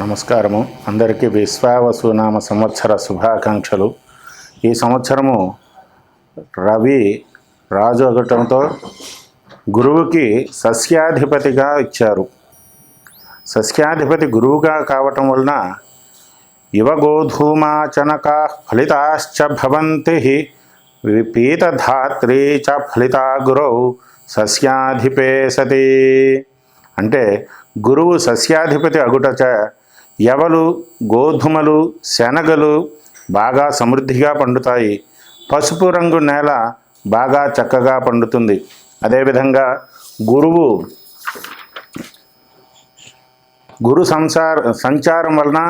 నమస్కారము. అందరికీ విశ్వావసునామ సంవత్సర శుభాకాంక్షలు. ఈ సంవత్సరము రవి రాజు అగటంతో గురువుకి సస్యాధిపతిగా ఇచ్చారు. సస్యాధిపతి గురువుగా కావటం వలన యువగోధూమాచనకా ఫలితాశ్చ భవంతి విపీతధాత్రీ చ ఫలితా గురౌ సస్యాధిపే సతి. అంటే గురువు సస్యాధిపతి అగుటచ ఎవలు గోధుమలు శనగలు బాగా సమృద్ధిగా పండుతాయి. పసుపు రంగు నేల బాగా చక్కగా పండుతుంది. అదేవిధంగా గురువు గురు సంసార సంచారం వలన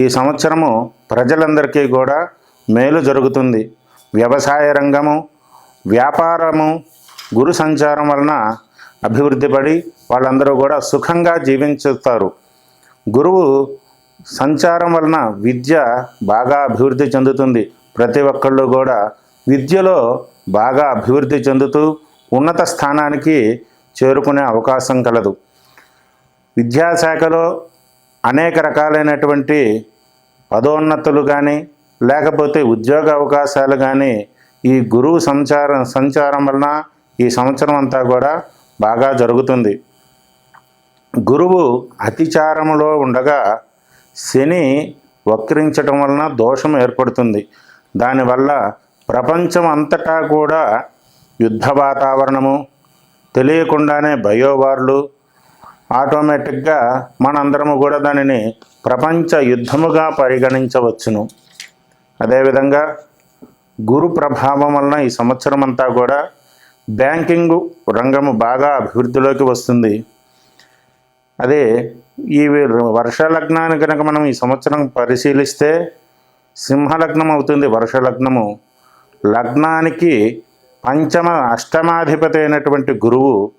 ఈ సంవత్సరము ప్రజలందరికీ కూడా మేలు జరుగుతుంది. వ్యవసాయ రంగము వ్యాపారము గురు సంచారం వలన అభివృద్ధి పడి వాళ్ళందరూ కూడా సుఖంగా జీవించుతారు. గురువు సంచారం వలన విద్య బాగా అభివృద్ధి చెందుతుంది. ప్రతి ఒక్కళ్ళు కూడా విద్యలో బాగా అభివృద్ధి చెందుతూ ఉన్నత స్థానానికి చేరుకునే అవకాశం కలదు. విద్యాశాఖలో అనేక రకాలైనటువంటి పదోన్నతులు కానీ లేకపోతే ఉద్యోగ అవకాశాలు కానీ ఈ గురువు సంచారం సంచారం వలన ఈ సంవత్సరం అంతా కూడా బాగా జరుగుతుంది. గురువు అతిచారంలో ఉండగా శని వక్రించటం వలన దోషం ఏర్పడుతుంది. దానివల్ల ప్రపంచం అంతటా కూడా యుద్ధ వాతావరణము తెలియకుండానే బయోవార్లు ఆటోమేటిక్గా మనందరము కూడా దానిని ప్రపంచ యుద్ధముగా పరిగణించవచ్చును. అదేవిధంగా గురు ప్రభావం వలన ఈ సంవత్సరం అంతా కూడా బ్యాంకింగ్ రంగము బాగా అభివృద్ధిలోకి వస్తుంది. అదే ఈ వర్ష లగ్నాన్ని కనుక మనం ఈ సంవత్సరం పరిశీలిస్తే సింహలగ్నం అవుతుంది వర్ష లగ్నము లగ్నానికి పంచమ అష్టమాధిపతి అయినటువంటి గురువు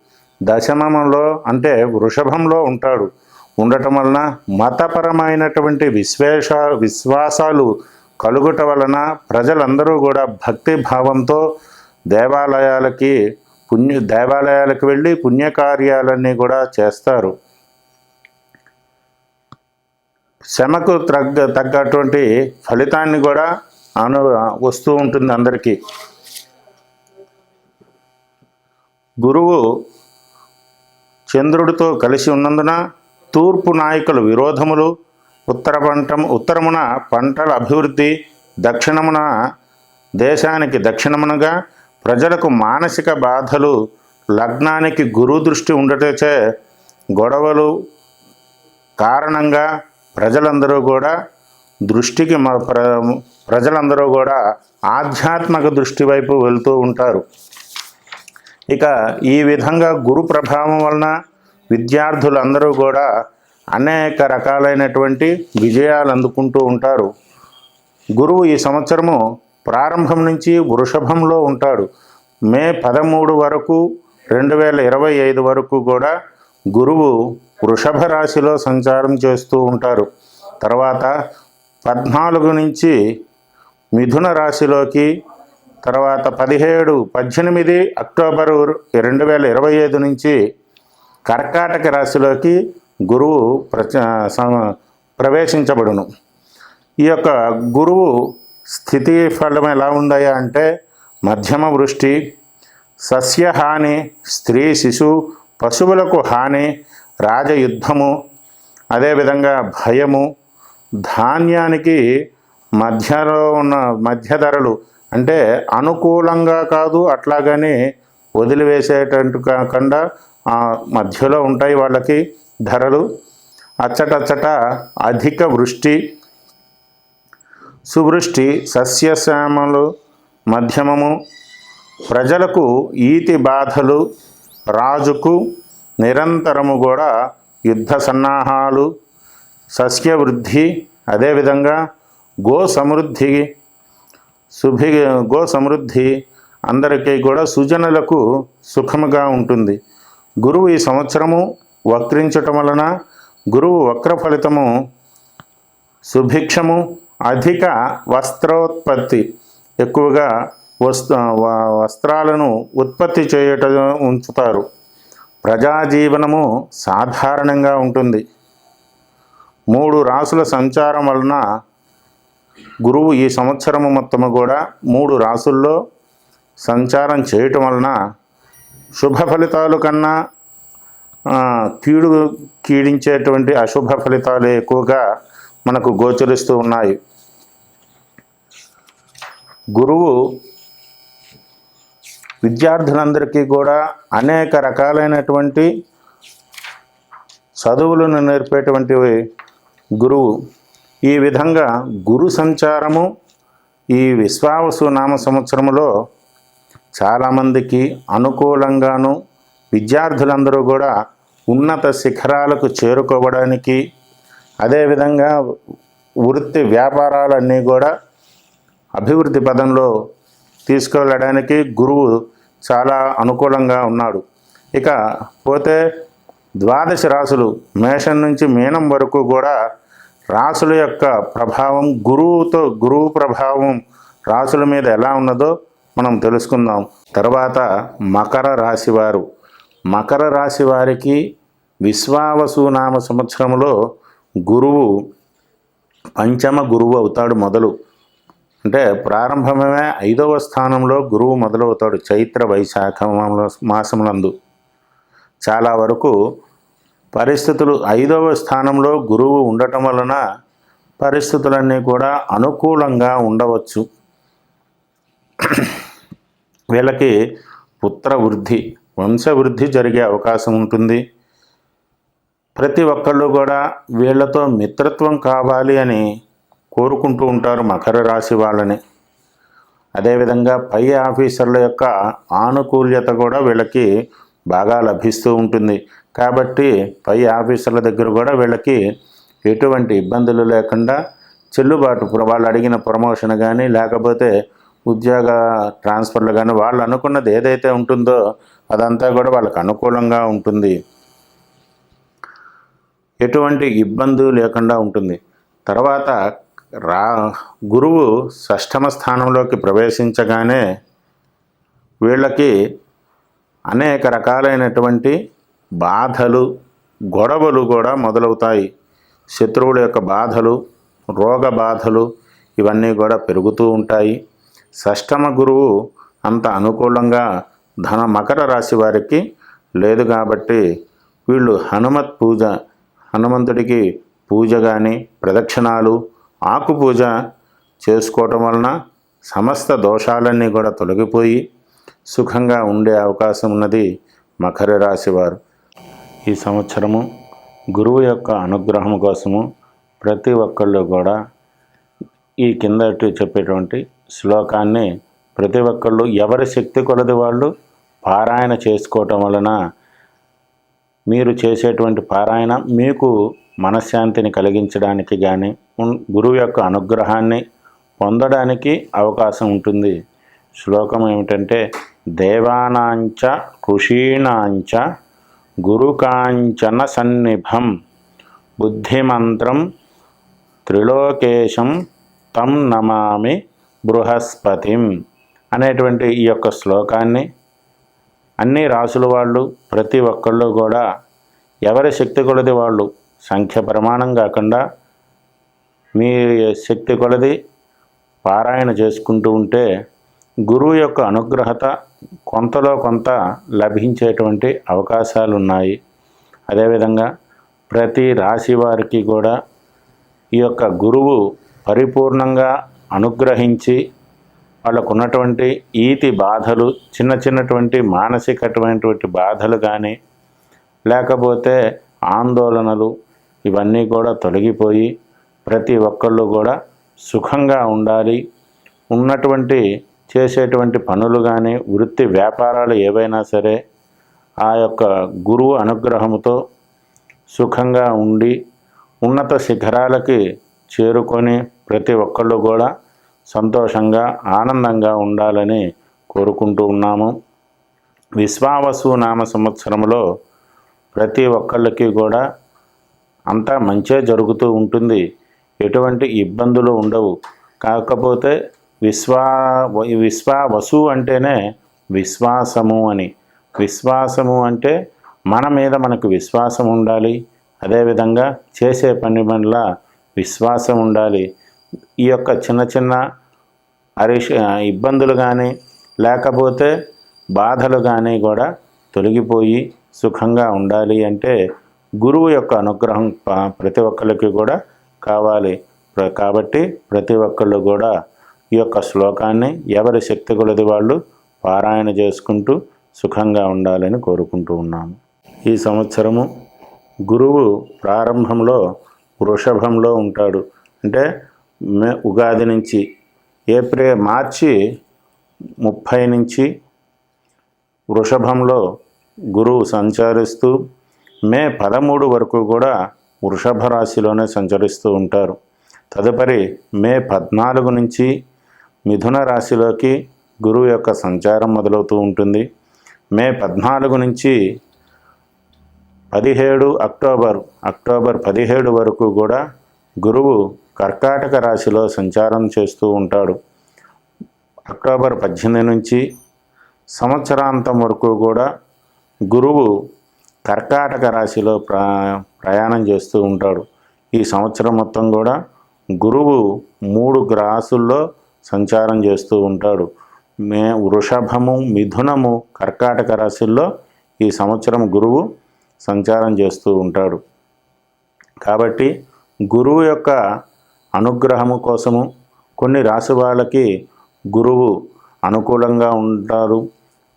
దశమంలో అంటే వృషభంలో ఉంటాడు. ఉండటం వలన మతపరమైనటువంటి విశ్వేష విశ్వాసాలు కలుగుట వలన ప్రజలందరూ కూడా భక్తి భావంతో దేవాలయాలకి పుణ్య దేవాలయాలకు వెళ్ళి పుణ్యకార్యాలన్నీ కూడా చేస్తారు. శ్రమకు తగ్గ తగ్గటువంటి ఫలితాన్ని కూడా అను వస్తూ ఉంటుంది అందరికీ. గురువు చంద్రుడితో కలిసి ఉన్నందున తూర్పు నాయకుల విరోధములు ఉత్తర పంట ఉత్తరమున పంటల అభివృద్ధి దక్షిణమున దేశానికి దక్షిణమునగా ప్రజలకు మానసిక బాధలు లగ్నానికి గురు దృష్టి ఉండటచే గొడవలు కారణంగా ప్రజలందరూ కూడా దృష్టికి మ- ప్ర ప్రజలందరూ కూడా ఆధ్యాత్మిక దృష్టి వైపు వెళ్తూ ఉంటారు. ఇక ఈ విధంగా గురు ప్రభావం వలన విద్యార్థులందరూ కూడా అనేక రకాలైనటువంటి విజయాలు అందుకుంటూ ఉంటారు. గురువు ఈ సంవత్సరము ప్రారంభం నుంచి వృషభంలో ఉంటాడు. మే పదమూడు వరకు రెండు వేల ఇరవై ఐదు వరకు కూడా గురువు వృషభ రాశిలో సంచారం చేస్తూ ఉంటారు. తర్వాత పద్నాలుగు నుంచి మిథున రాశిలోకి తర్వాత పదిహేడు పద్దెనిమిది అక్టోబరు రెండు వేల ఇరవై ఐదు నుంచి కర్కాటక రాశిలోకి గురువు ప్రచ ప్రవేశించబడును. ఈ యొక్క గురువు స్థితి ఫలం ఎలా ఉన్నాయా అంటే మధ్యమ వృష్టి సస్యహాని స్త్రీ శిశు పశువులకు హాని రాజయుద్ధము అదేవిధంగా భయము ధాన్యానికి మధ్యలో ఉన్న మధ్య ధరలు అంటే అనుకూలంగా కాదు అట్లాగని వదిలివేసేటట్టు కాకుండా మధ్యలో ఉంటాయి వాళ్ళకి ధరలు. అచ్చటచ్చట అధిక వృష్టి సువృష్టి సస్యశ్యామలు మధ్యమము ప్రజలకు ఈతి బాధలు రాజుకు నిరంతరము కూడా యుద్ధ సన్నాహాలు సస్యవృద్ధి అదేవిధంగా గో సమృద్ధి శుభి గో సమృద్ధి అందరికీ కూడా సుజనులకు సుఖముగా ఉంటుంది. గురువు ఈ సంవత్సరము వక్రించటం వలన గురువు వక్ర ఫలితము సుభిక్షము అధిక వస్త్రోత్పత్తి ఎక్కువగా వస్త్ర వస్త్రాలను ఉత్పత్తి చేయట ఉంచుతారు. ప్రజాజీవనము సాధారణంగా ఉంటుంది. మూడు రాసుల సంచారం వలన గురువు ఈ సంవత్సరము మొత్తము కూడా మూడు రాసుల్లో సంచారం చేయటం వలన శుభ ఫలితాలు కన్నా కీడు కీడించేటువంటి అశుభ ఫలితాలు ఎక్కువగా మనకు గోచరిస్తూ ఉన్నాయి. గురువు విద్యార్థులందరికీ కూడా అనేక రకాలైనటువంటి చదువులను నేర్పేటువంటి గురువు. ఈ విధంగా గురు సంచారము ఈ విశ్వావసు నామ సంవత్సరములో చాలామందికి అనుకూలంగాను విద్యార్థులందరూ కూడా ఉన్నత శిఖరాలకు చేరుకోవడానికి అదేవిధంగా వృత్తి వ్యాపారాలన్నీ కూడా అభివృద్ధి పదంలో తీసుకెళ్ళడానికి గురువు చాలా అనుకూలంగా ఉన్నాడు. ఇక పోతే ద్వాదశ రాసులు మేషం నుంచి మీనం వరకు కూడా రాసుల యొక్క ప్రభావం గురువుతో గురువు ప్రభావం రాసుల మీద ఎలా ఉన్నదో మనం తెలుసుకుందాం. తర్వాత మకర రాశివారు మకర రాశి వారికి విశ్వావసు నామ సంవత్సరంలో గురువు పంచమ గురువు అవుతాడు మొదలు. అంటే ప్రారంభమే ఐదవ స్థానంలో గురువు మొదలవుతాడు చైత్ర వైశాఖ మాసములందు చాలా వరకు పరిస్థితులు ఐదవ స్థానంలో గురువు ఉండటం వలన పరిస్థితులన్నీ కూడా అనుకూలంగా ఉండవచ్చు. వీళ్ళకి పుత్ర వృద్ధి వంశవృద్ధి జరిగే అవకాశం ఉంటుంది. ప్రతి ఒక్కళ్ళు కూడా వీళ్ళతో మిత్రత్వం కావాలి అని కోరుకుంటూ ఉంటారు మకర రాశి వాళ్ళని. అదేవిధంగా పై ఆఫీసర్ల యొక్క ఆనుకూల్యత కూడా వీళ్ళకి బాగా లభిస్తూ ఉంటుంది. కాబట్టి పై ఆఫీసర్ల దగ్గర కూడా వీళ్ళకి ఎటువంటి ఇబ్బందులు లేకుండా చెల్లుబాటు వాళ్ళు అడిగిన ప్రమోషన్ కానీ లేకపోతే ఉద్యోగ ట్రాన్స్ఫర్లు కానీ వాళ్ళు అనుకున్నది ఏదైతే ఉంటుందో అదంతా కూడా వాళ్ళకి అనుకూలంగా ఉంటుంది. ఎటువంటి ఇబ్బంది లేకుండా ఉంటుంది. తర్వాత రా గురువు షష్టమ స్థానంలోకి ప్రవేశించగానే వీళ్ళకి అనేక రకాలైనటువంటి బాధలు గొడవలు కూడా మొదలవుతాయి. శత్రువుల యొక్క బాధలు రోగ బాధలు ఇవన్నీ కూడా పెరుగుతూ ఉంటాయి. షష్టమ గురువు అంత అనుకూలంగా ధన మకర రాశి వారికి లేదు కాబట్టి వీళ్ళు హనుమత్ పూజ హనుమంతుడికి పూజ కానీ ప్రదక్షిణాలు ఆకు పూజ చేసుకోవటం వలన సమస్త దోషాలన్నీ కూడా తొలగిపోయి సుఖంగా ఉండే అవకాశం ఉన్నది మకర రాశి వారు. ఈ సంవత్సరము గురువు యొక్క అనుగ్రహం కోసము ప్రతి ఒక్కళ్ళు కూడా ఈ కిందటి చెప్పేటువంటి శ్లోకాన్ని ప్రతి ఒక్కళ్ళు ఎవరి శక్తి కొలది వాళ్ళు పారాయణ చేసుకోవటం వలన మీరు చేసేటువంటి పారాయణ మీకు మనశ్శాంతిని కలిగించడానికి కానీ గురువు యొక్క అనుగ్రహాన్ని పొందడానికి అవకాశం ఉంటుంది. శ్లోకం ఏమిటంటే దేవానాంచ ఋషీణాంచ గురుకాంచన సన్నిభం బుద్ధిమంత్రం త్రిలోకేశం తం నమామి బృహస్పతిం అనేటువంటి ఈ యొక్క శ్లోకాన్ని అన్ని రాసుల వాళ్ళు ప్రతి ఒక్కళ్ళు కూడా ఎవరి శక్తి కొలది వాళ్ళు సంఖ్య ప్రమాణం కాకుండా మీ శక్తి కొలది పారాయణ చేసుకుంటూ ఉంటే గురువు యొక్క అనుగ్రహత కొంతలో కొంత లభించేటువంటి అవకాశాలు ఉన్నాయి అదేవిధంగా ప్రతి రాశి వారికి కూడా ఈ యొక్క గురువు పరిపూర్ణంగా అనుగ్రహించి వాళ్ళకు ఉన్నటువంటి ఈతి బాధలు చిన్న చిన్నటువంటి మానసికటువంటి బాధలు కానీ లేకపోతే ఆందోళనలు ఇవన్నీ కూడా తొలగిపోయి ప్రతి ఒక్కళ్ళు కూడా సుఖంగా ఉండాలి. ఉన్నటువంటి చేసేటువంటి పనులు కానీ వృత్తి వ్యాపారాలు ఏవైనా సరే ఆ యొక్క గురువు అనుగ్రహంతో సుఖంగా ఉండి ఉన్నత శిఖరాలకి చేరుకొని ప్రతి ఒక్కళ్ళు కూడా సంతోషంగా ఆనందంగా ఉండాలని కోరుకుంటూ ఉన్నాము. విశ్వావసు నామ సంవత్సరంలో ప్రతి ఒక్కళ్ళకి కూడా అంతా మంచే జరుగుతూ ఉంటుంది. ఎటువంటి ఇబ్బందులు ఉండవు. కాకపోతే విశ్వా విశ్వావసు అంటేనే విశ్వాసము అని. విశ్వాసము అంటే మన మీద మనకు విశ్వాసం ఉండాలి. అదేవిధంగా చేసే పని పనుల విశ్వాసం ఉండాలి. ఈ యొక్క చిన్న చిన్న అరిష ఇబ్బందులు కానీ లేకపోతే బాధలు కానీ కూడా తొలగిపోయి సుఖంగా ఉండాలి అంటే గురువు యొక్క అనుగ్రహం ప్రతి ఒక్కరికి కూడా కావాలి. కాబట్టి ప్రతి ఒక్కళ్ళు కూడా ఈ యొక్క శ్లోకాన్ని ఎవరి శక్తి కొలది వాళ్ళు పారాయణ చేసుకుంటూ సుఖంగా ఉండాలని కోరుకుంటూ ఉన్నాము. ఈ సంవత్సరము గురువు ప్రారంభంలో వృషభంలో ఉంటాడు. అంటే మే ఉగాది నుంచి ఏప్రిల్ మార్చి ముప్పై నుంచి వృషభంలో గురువు సంచరిస్తూ మే పదమూడు వరకు కూడా వృషభ రాశిలోనే సంచరిస్తూ ఉంటారు. తదుపరి మే పద్నాలుగు నుంచి మిథున రాశిలోకి గురువు యొక్క సంచారం మొదలవుతూ ఉంటుంది. మే పద్నాలుగు నుంచి పదిహేడు అక్టోబర్ అక్టోబర్ పదిహేడు వరకు కూడా గురువు కర్కాటక రాశిలో సంచారం చేస్తూ ఉంటాడు. అక్టోబర్ పద్దెనిమిది నుంచి సంవత్సరాంతం వరకు కూడా గురువు కర్కాటక రాశిలో ప్రా ప్రయాణం చేస్తూ ఉంటాడు. ఈ సంవత్సరం మొత్తం కూడా గురువు మూడు గ్రాసుల్లో సంచారం చేస్తూ ఉంటాడు. మే వృషభము మిథునము కర్కాటక రాశుల్లో ఈ సంవత్సరం గురువు సంచారం చేస్తూ ఉంటాడు. కాబట్టి గురువు యొక్క అనుగ్రహము కోసము కొన్ని రాశి వాళ్ళకి గురువు అనుకూలంగా ఉంటారు.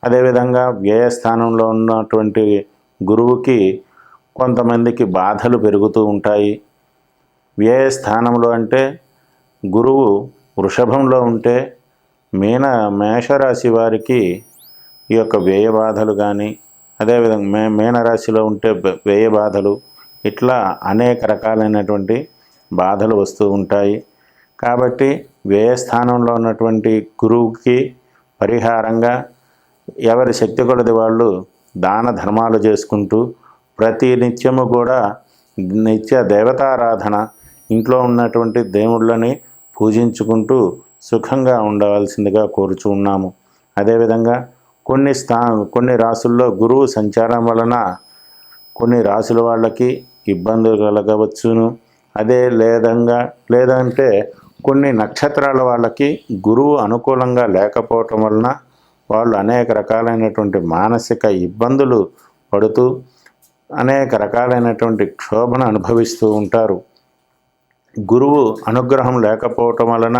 అదేవిధంగా వ్యయస్థానంలో ఉన్నటువంటి గురువుకి కొంతమందికి బాధలు పెరుగుతూ ఉంటాయి. వ్యయస్థానంలో అంటే గురువు వృషభంలో ఉంటే మీన మేషరాశి వారికి ఈ యొక్క వ్యయ బాధలు కానీ అదేవిధంగా మే మీనరాశిలో ఉంటే వ్యయ బాధలు ఇట్లా అనేక రకాలైనటువంటి బాధలు వస్తూ ఉంటాయి. కాబట్టి వ్యయస్థానంలో ఉన్నటువంటి గురువుకి పరిహారంగా ఎవరి శక్తి కొలది వాళ్ళు దాన ధర్మాలు చేసుకుంటూ ప్రతి నిత్యము కూడా నిత్య దేవతారాధన ఇంట్లో ఉన్నటువంటి దేవుళ్ళని పూజించుకుంటూ సుఖంగా ఉండవలసిందిగా కోరుచు ఉన్నాము. అదేవిధంగా కొన్ని స్థా కొన్ని రాసుల్లో గురువు సంచారం వలన కొన్ని రాసుల వాళ్ళకి ఇబ్బందులు కలగవచ్చును. అదే లేదంగా లేదంటే కొన్ని నక్షత్రాల వాళ్ళకి గురువు అనుకూలంగా లేకపోవటం వలన వాళ్ళు అనేక రకాలైనటువంటి మానసిక ఇబ్బందులు పడుతూ అనేక రకాలైనటువంటి క్షోభను అనుభవిస్తూ ఉంటారు. గురువు అనుగ్రహం లేకపోవటం వలన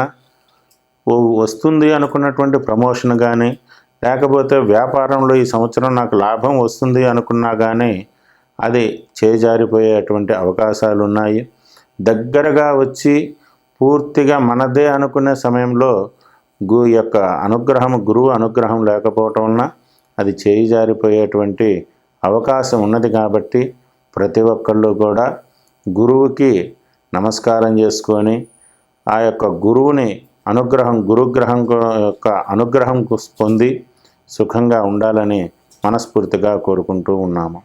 ఓ వస్తుంది అనుకున్నటువంటి ప్రమోషన్ కానీ లేకపోతే వ్యాపారంలో ఈ సంవత్సరం నాకు లాభం వస్తుంది అనుకున్నా కానీ అది చేజారిపోయేటువంటి అవకాశాలు ఉన్నాయి దగ్గరగా వచ్చి పూర్తిగా మనదే అనుకునే సమయంలో గు యొక్క అనుగ్రహం గురువు అనుగ్రహం లేకపోవటం వలన అది చేయి జారిపోయేటువంటి అవకాశం ఉన్నది కాబట్టి ప్రతి ఒక్కళ్ళు కూడా గురువుకి నమస్కారం చేసుకొని ఆ యొక్క గురువుని అనుగ్రహం గురుగ్రహం యొక్క అనుగ్రహం పొంది సుఖంగా ఉండాలని మనస్ఫూర్తిగా కోరుకుంటూ ఉన్నాము.